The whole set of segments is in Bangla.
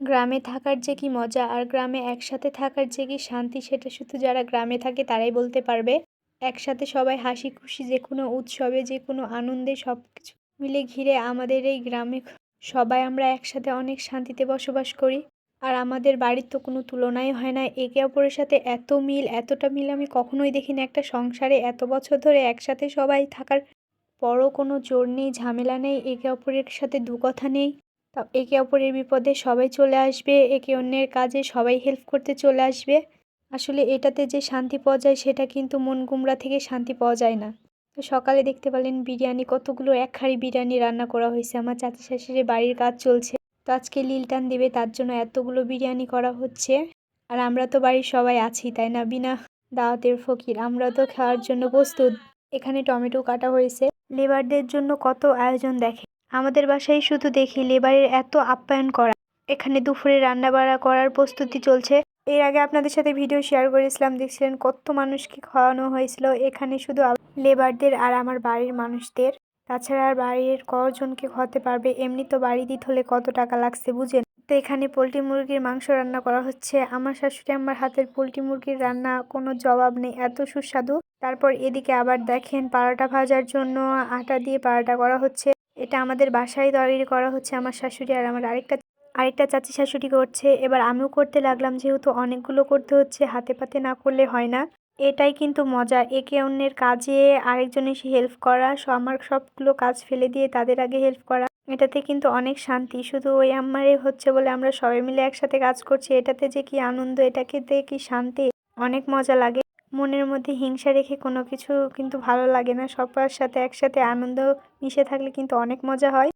গ্রামে থাকার যে কি মজা আর গ্রামে একসাথে থাকার যে কি শান্তি, সেটা শুধু যারা গ্রামে থাকে তারাই বলতে পারবে। একসাথে সবাই হাসি খুশি, যে কোনো উৎসবে, যে কোনো আনন্দে সব কিছু মিলে ঘিরে আমাদের এই গ্রামে সবাই আমরা একসাথে অনেক শান্তিতে বসবাস করি। আর আমাদের বাড়ির তো কোনো তুলনাই হয় না, একে অপরের সাথে এত মিল, এতটা মিল আমি কখনোই দেখিনি একটা সংসারে। এত বছর ধরে একসাথে সবাই থাকার পরও কোনো জোর নেই, ঝামেলা নেই, একে অপরের সাথে দু কথা নেই। তা একে অপরের বিপদে সবাই চলে আসবে, একে অন্যের কাজে সবাই হেল্প করতে চলে আসবে। আসলে এটাতে যে শান্তি পাওয়া যায় সেটা কিন্তু মন গুমরা থেকে শান্তি পাওয়া যায় না। তো সকালে দেখতে পেলেন বিরিয়ানি, কতগুলো এক হাঁড়ি বিরিয়ানি রান্না করা হয়েছে। আমার চাচা শাশুড়ি বাড়ির কাজ চলছে। তো আজকে লিলটান দেবে, তার জন্য এতগুলো বিরিয়ানি করা হচ্ছে। আর আমরা তো বাড়ির সবাই আছি, তাই না বিনা দাওয়াতের ফকির? আমরা তো খাওয়ার জন্য প্রস্তুত। এখানে টমেটো কাটা হয়েছে। লেবারদের জন্য কত আয়োজন দেখে। আমাদের বাসায় শুধু দেখি লেবারের এত আপ্যায়ন করা। এখানে দুপুরে রান্না বাড়া করার প্রস্তুতি চলছে। এর আগে আপনাদের সাথে ভিডিও শেয়ার করেছিলাম, দেখছিলেন কত মানুষকে খাওয়ানো হয়েছিল। এখানে শুধু লেবারদের আর আমার বাড়ির মানুষদের। তাছাড়া আর বাড়ির কজনকে খাওয়াতে পারবে, এমনি তো বাড়ি দিতে হলে কত টাকা লাগছে বুঝেন। তো এখানে পোলট্রি মুরগির মাংস রান্না করা হচ্ছে। আমার শাশুড়ি আমার হাতের পোলট্রি মুরগির রান্না কোনো জবাব নেই, এত সুস্বাদু। তারপর এদিকে আবার দেখেন পাড়াটা ভাজার জন্য আটা দিয়ে পাড়াটা করা হচ্ছে। এটা আমাদের বাসায় তৈরি করা হচ্ছে আমার শাশুড়ি আর আমার আরেকটা আরেকটা চাচি শাশুড়ি করছে। এবার আমিও করতে লাগলাম, যেহেতু অনেকগুলো করতে হচ্ছে, হাতে পাতে না করলে হয় না। এটাই কিন্তু মজা, একে অন্যের কাজে আরেকজন এসে হেল্প করা আমার সবগুলো কাজ ফেলে দিয়ে তাদের আগে হেল্প করা, এটাতে কিন্তু অনেক শান্তি। শুধু ওই আমারে হচ্ছে বলে আমরা সবাই মিলে একসাথে কাজ করছি, এটাতে যে কি আনন্দ এটাকে কি শান্তি, অনেক মজা লাগে। মনের মধ্যে হিংসা রেখে কোনো কিছু কিন্তু ভালো লাগে না। সবার সাথে একসাথে আনন্দ মিশে থাকলে কিন্তু অনেক মজা হয়।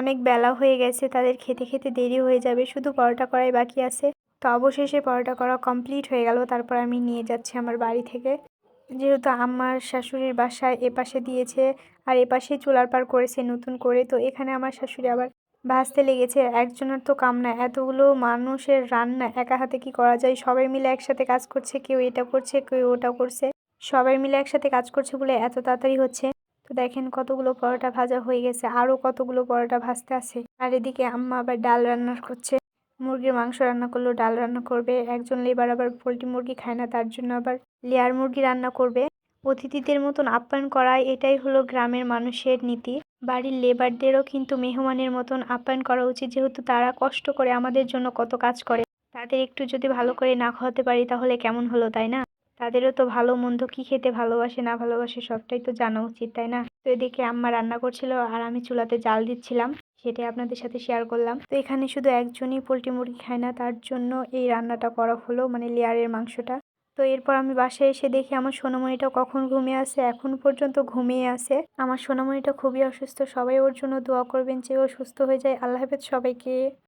অনেক বেলা হয়ে গেছে, তাদের খেতে খেতে দেরি হয়ে যাবে, শুধু পরোটা করাই বাকি আছে। তো অবশেষে পরোটা করা কমপ্লিট হয়ে গেল, তারপর আমি নিয়ে যাচ্ছি আমার বাড়ি থেকে। যেহেতু আমার শাশুড়ির বাসায় এপাশে দিয়েছে, আর এপাশে চুলার পার করেছে নতুন করে, তো এখানে আমার শাশুড়ি আবার ভাজতে লেগেছে। একজনের তো কাম না এতগুলো মানুষের রান্না একা হাতে কি করা যায়? সবাই মিলে একসাথে কাজ করছে, কেউ এটা করছে, কেউ ওটা করছে। সবাই মিলে একসাথে কাজ করছে বলে এত তাড়াতাড়ি হচ্ছে? তো দেখেন কতগুলো পরোটা ভাজা হয়ে গেছে আরও কতগুলো পরোটা ভাজতে আছে। আর এদিকে আম্মা আবার ডাল রান্না করছে। মুরগির মাংস রান্না করল, ডাল রান্না করবে। একজন লেবার আবার পোলট্রি মুরগি খায় না, তার জন্য আবার লেয়ার মুরগি রান্না করবে। অতিথিদের মতন আপ্যায়ন করা এটাই হলো গ্রামের মানুষের নীতি। বাড়ির লেবারদেরও কিন্তু মেহমানের মতন আপ্যায়ন করা উচিত, যেহেতু তারা কষ্ট করে আমাদের জন্য কত কাজ করে। তাদের একটু যদি ভালো করে না খাওয়াতে পারি তাহলে কেমন হলো, তাই না? তাদেরও তো ভালো মন্দ কী খেতে ভালোবাসে, না ভালোবাসে সবটাই তো জানা উচিত, তাই না? তো এদিকে আম্মা রান্না করছিল আর আমি চুলাতে জাল দিচ্ছিলাম, সেটাই আপনাদের সাথে শেয়ার করলাম। তো এখানে শুধু একজনই পোলট্রি মুরগি খায় না, তার জন্য এই রান্নাটা করা হলো মানে লেয়ারের মাংসটা। তো এরপর আমি বাসায় এসে দেখি আমার সোনামণিটা কখন ঘুমিয়ে আসে এখন পর্যন্ত ঘুমিয়ে আছে। আমার সোনামণিটা খুবই অসুস্থ, সবাই ওর জন্য দোয়া করবেন যে ও সুস্থ হয়ে যায়। আল্লাহ হাফেজ সবাইকে।